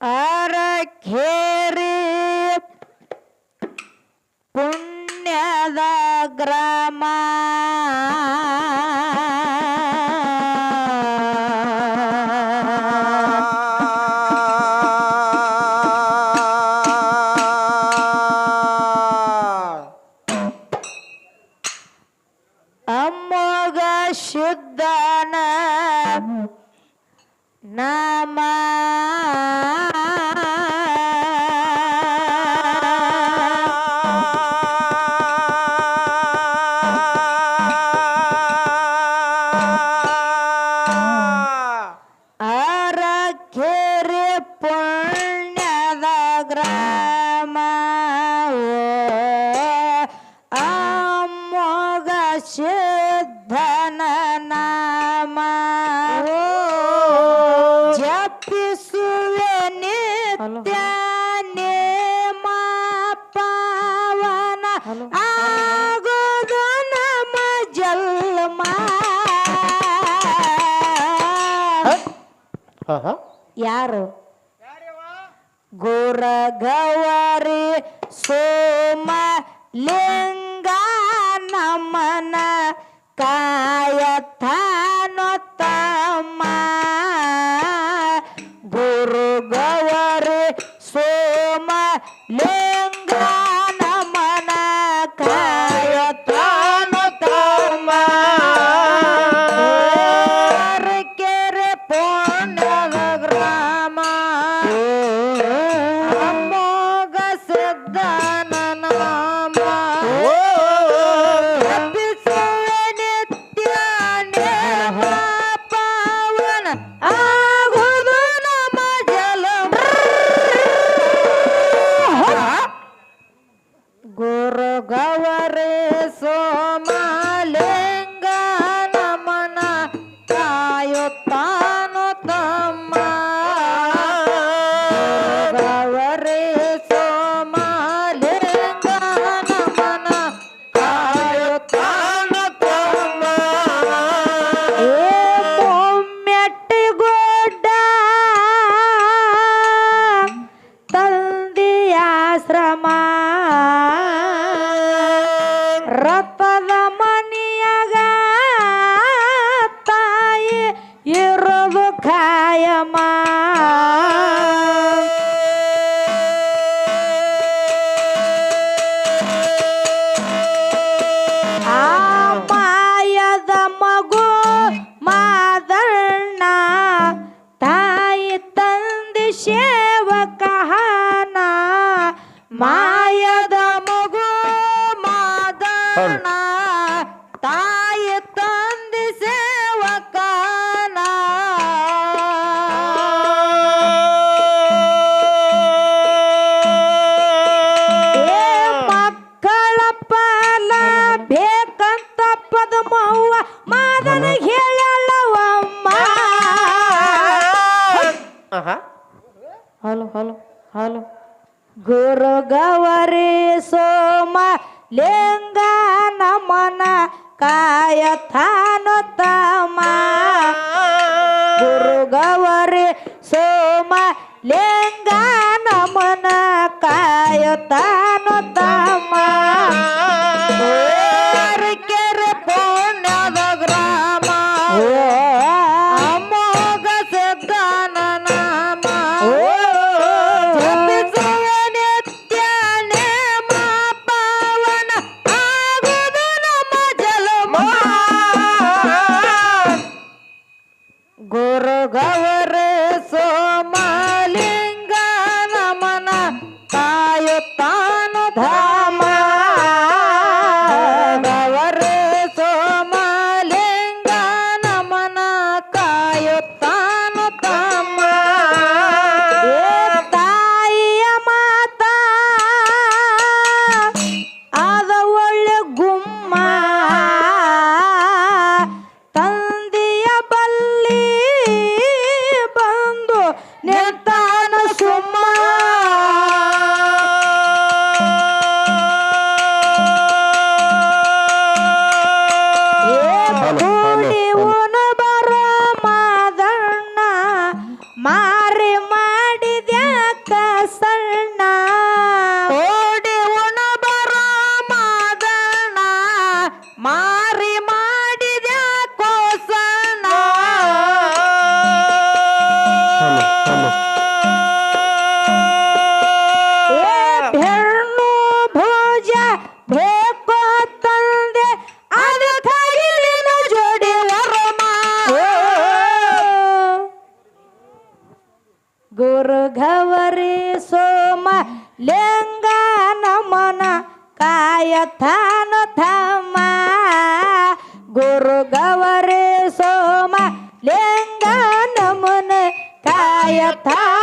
ಅರಖೇರಿ ಪುಣ್ಯದ ಗ್ರಾಮ. ಯಾರು? ಗುರಗವರಿ ಸೋಮ ಲಿಂಗ ನಮನ ಕಾಯತಾನೊತ್ತ ಮಾದನ ಹೇಳಲ್ಲವಮ್ಮ ಹಲೋ ಹಲೋ ಹಲೋ. ಗುರು ಗೌರಿ ಸೋಮ ಲಿಂಗ ನಮನ ಕಾಯತಾನು ತಮ. ಗುರು ಸೋಮ ಲಿಂಗ ನಮನ ಕಾಯತಾನು ತಮ್ಮ থায়া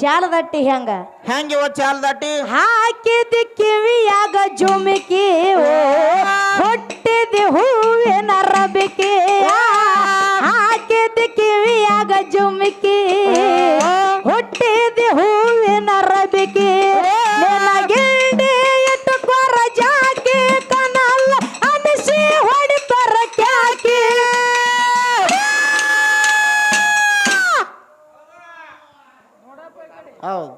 चाल दट्टी हंग हंग वो चाल दट्टी हाके दे केविया ग जुम की ओ होटे दे हुवे नरब के हाके दे केविया ग जुम की होटे दे हुवे नर ಹೌದು.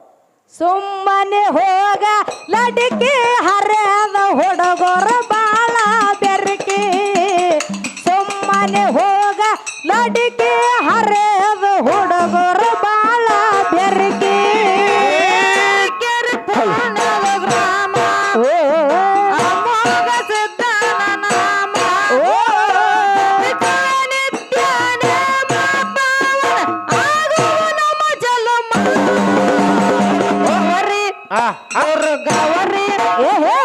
ಸುಮ್ಮನೆ ಹೋಗ ಲಡಿಕೆ ಹರಿಯದ ಹುಡುಗರು ಬಾ. ತವರಿ ಏ ಹೇ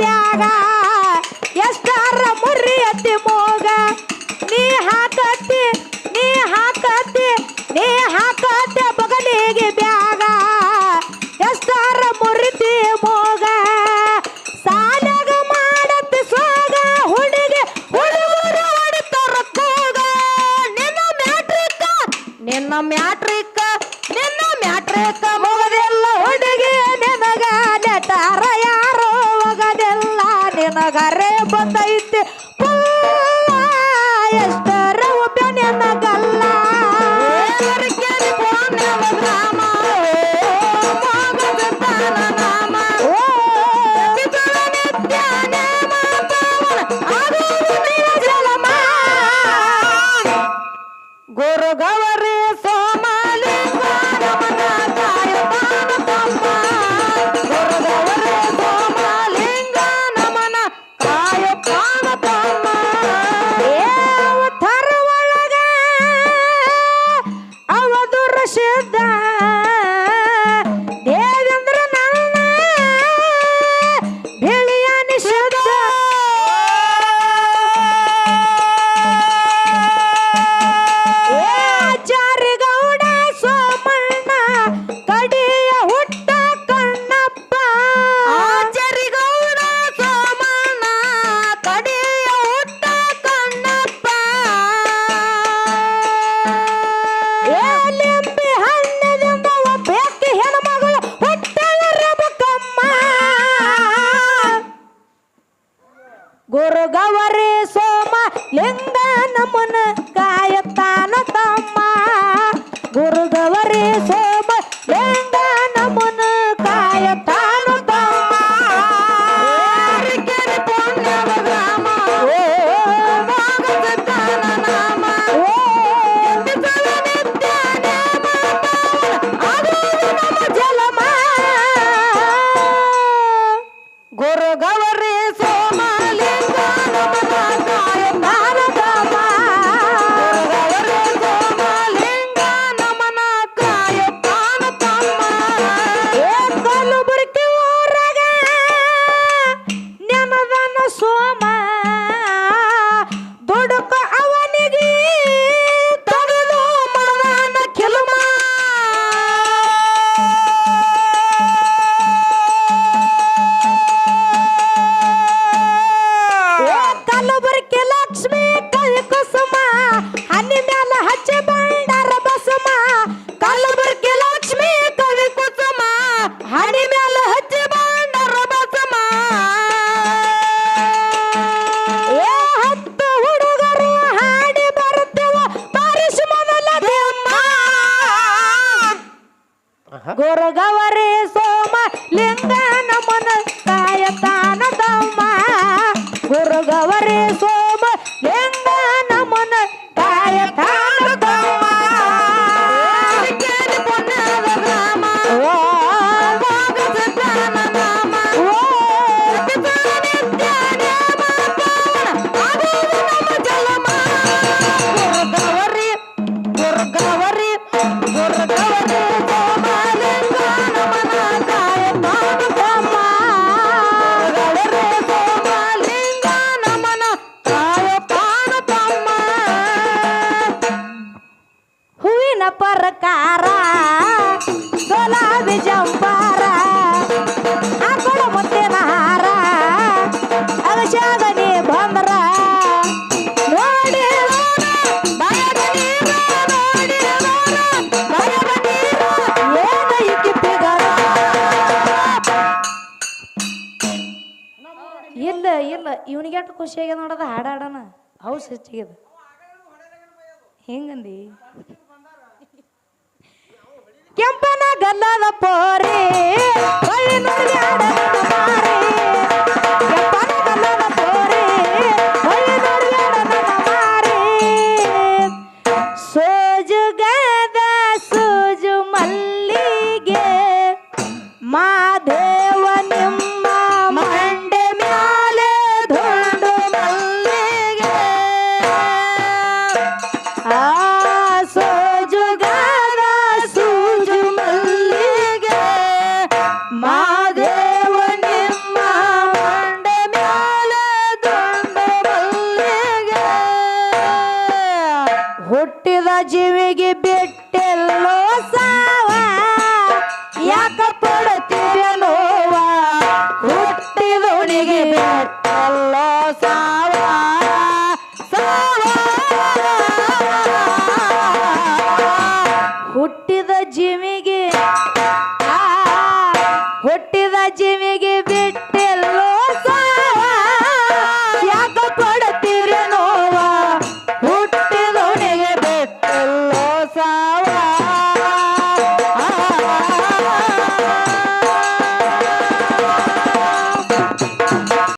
ಬ್ಯಾಗ ಗುರು ಗವರಿ ಸೋಮ ಲಿಂಗ ನಮನ ಕಾಯತಾನ ಎಷ್ಟು ಖುಷಿಯಾಗ್ಯದ ನೋಡೋದು ಹಾಡ ಹಾಡನ. ಹೌಸ್ ಹೆಚ್ಚಿಗೆದ ಹೆಂಗಂದಿ? ಕೆಂಪನ ಗಲ್ಲದ ಪೋರಿ ಗಲ್ಲದ ಸೋಜುಗದ ಸೂಜು ಮಲ್ಲಿಗೆ ಮಾದೇವ ಯಾಕ